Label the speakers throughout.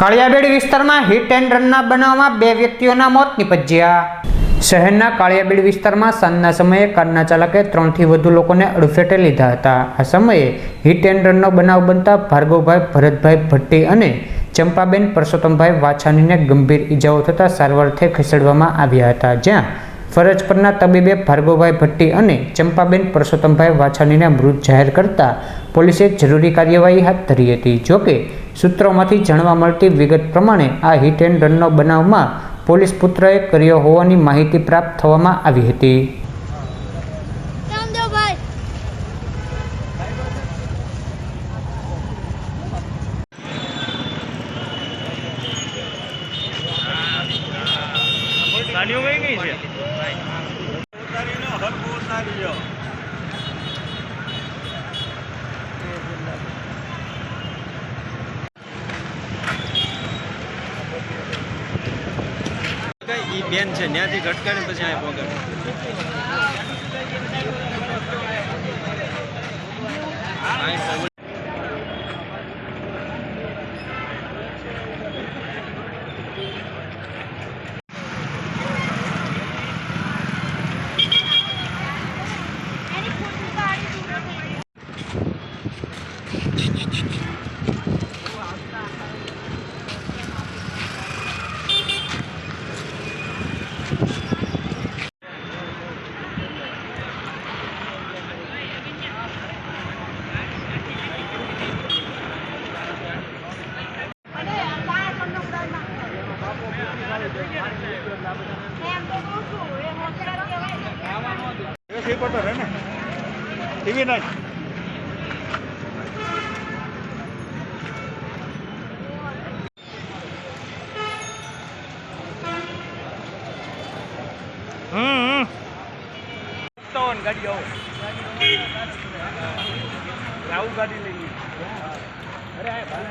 Speaker 1: કાળિયાબેડ વિસ્તારમાં hit and રનના બનાવમાં બે વ્યક્તિઓના મોત નિપજ્યા. શહેરના કાળિયાબેડ વિસ્તારમાં સાંજના સમયે કારના ચાલકે ત્રણથી વધુ લોકોને અડફેટે લીધા હતા. આ સમયે હિટ એન્ડ રનનો બનાવ બનતા ભાર્ગવભાઈ, ભરતભાઈ ભટ્ટી અને ચંપાબેન પરસોત્તમભાઈ વાછાણીને ગંભીર ઈજાઓ થતાં સારવારથી ખસેડવામાં આવ્યા હતા. જ્યાં ફરજ પરના તબીબે ભાર્ગવભાઈ ભટ્ટી અને ચંપાબેન પરસોત્તમભાઈ વાછાણીને મૃત જાહેર કરતા પોલીસે જરૂરી કાર્યવાહી હાથ ધરી હતી. જોકે સૂત્રોમાંથી જાણવા મળતી વિગત પ્રમાણે આ હિટ એન્ડ રનનો બનાવમાં પોલીસ પુત્રએ કર્યો હોવાની માહિતી પ્રાપ્ત થવામાં આવી હતી.
Speaker 2: ગાડીઓ કઈ કઈ છે?
Speaker 3: બેન છે ત્યાંથી ઘટકાને પછી આ પગાર
Speaker 4: એની ખોટી ગાડી દૂર અને બાર પંદર ઉડાડમાં. એમ તો કહું છું, એ હોશિયાર કહેવાય.
Speaker 2: રિપોર્ટર હે ને? ટીવી નાખ. ગાડી આવો આવું ગાડી લઈ અરે આ ભાલે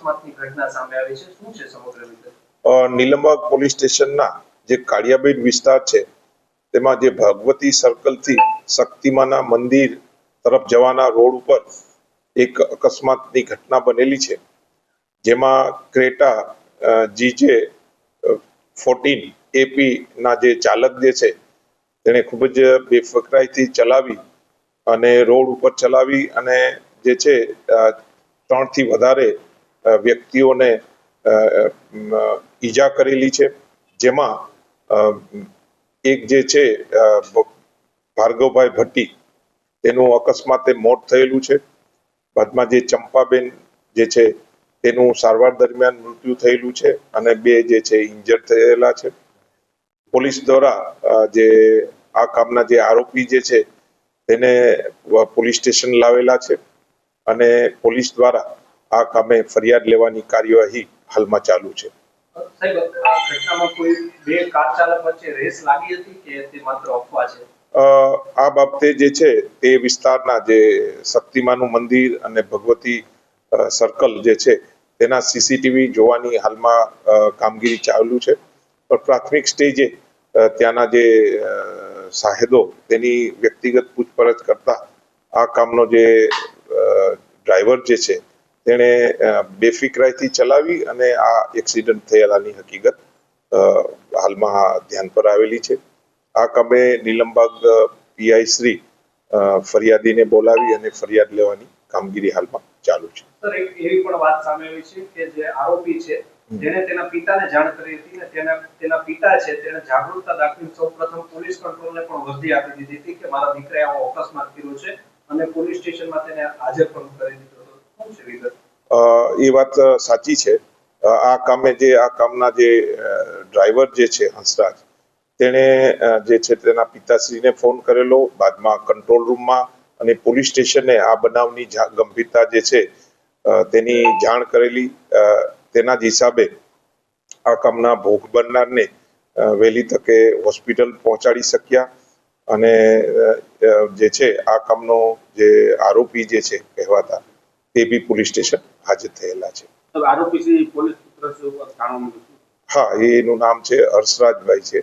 Speaker 5: અકસ્માતની ઘટના સામે આવી છે. શું છે સમગ્ર વિગત
Speaker 6: નીલમબાગ પોલીસ સ્ટેશનના જે કાળિયાબેટ વિસ્તાર છે, તેમાં જે ભગવતી સર્કલથી શક્તિમાના મંદિર તરફ જવાના રોડ ઉપર એક અકસ્માતની ઘટના બનેલી છે. જેમાં ક્રેટા જીજે ફોર્ટીન એપી ના જે ચાલક જે છે, તેણે ખૂબ જ બેફકરાઈથી ચલાવી અને રોડ ઉપર ચલાવી અને જે છે ત્રણથી વધારે વ્યક્તિઓને ઈજા કરેલી છે. જેમાં એક જે છે ભાર્ગવભાઈ ભટ્ટી, તેનું અકસ્માતે મોત થયેલું છે. બાદમાં જે ચંપાબેન જે છે, તેનું સારવાર દરમિયાન મૃત્યુ થયેલું છે અને બે જે છે, ઇન્જર્ડ થયેલા છે. પોલીસ દ્વારા જે આ કામના જે આરોપી જે છે, તેને પોલીસ સ્ટેશન લાવેલા છે. અને પોલીસ દ્વારા આ કામે ફરિયાદ લેવાની કાર્યવાહી હાલમાં ચાલુ છે.
Speaker 5: આ
Speaker 6: બાબતે જે છે તે વિસ્તારના જે શક્તિમાનું મંદિર અને ભગવતી સર્કલ જે છે તેના સીસીટીવી જોવાની હાલમાં કામગીરી ચાલુ છે. પણ પ્રાથમિક સ્ટેજે ત્યાંના જે સાહેદો તેની વ્યક્તિગત પૂછપરછ કરતા આ કામનો જે ડ્રાઈવર જે છે તેણે બેફિકરાઈથી ચલાવી અને આ એક્સિડન્ટ થયેલાની હકીકત હાલમાં ધ્યાન પર આવેલી છે. આ કામે નીલમબાગ પીઆઈ શ્રી ફરિયાદીને બોલાવી અને ફરિયાદ લેવાની કામગીરી હાલમાં ચાલુ છે.
Speaker 5: સર એક એવી પણ વાત સામે આવી છે કે જે આરોપી છે જેને તેના પિતાને જાણ કરી હતી ને તેના તેના પિતા છે તેને જાગૃતતા દાખવી સૌપ્રથમ પોલીસ કંટ્રોલને પણ વર્દી આપી દીધી હતી કે મારા દીકરાએ આવો અકસ્માત કર્યો છે અને પોલીસ સ્ટેશનમાં તેને હાજર પણ કરી દીધો હતો. શું છે વિગત?
Speaker 6: એ વાત સાચી છે. આ કામે જે, આ કામના જે ડ્રાઈવર જે છે, હંસરાજ, તેણે જે છે તેના પિતાશ્રીને ફોન કરેલો, બાદમાં કંટ્રોલ રૂમમાં અને પોલીસ સ્ટેશને આ બનાવની ગંભીરતા જે છે તેની જાણ કરેલી. તેના જ હિસાબે આ કામના ભોગ બનનારને વહેલી તકે હોસ્પિટલ પહોંચાડી શક્યા અને જે છે, આ કામનો જે આરોપી જે છે, કહેવાતા, તે બી પોલીસ સ્ટેશન હાજર થયેલા છે. હા એનું નામ છે હર્ષરાજભાઈ છે.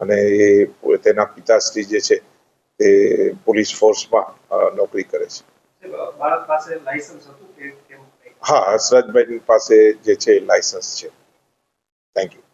Speaker 6: અને એ તેના પિતાશ્રી જે છે તે પોલીસ ફોર્સમાં નોકરી કરે છે? હા હર્ષરાજભાઈ પાસે જે છે લાયસન્સ છે. Thank you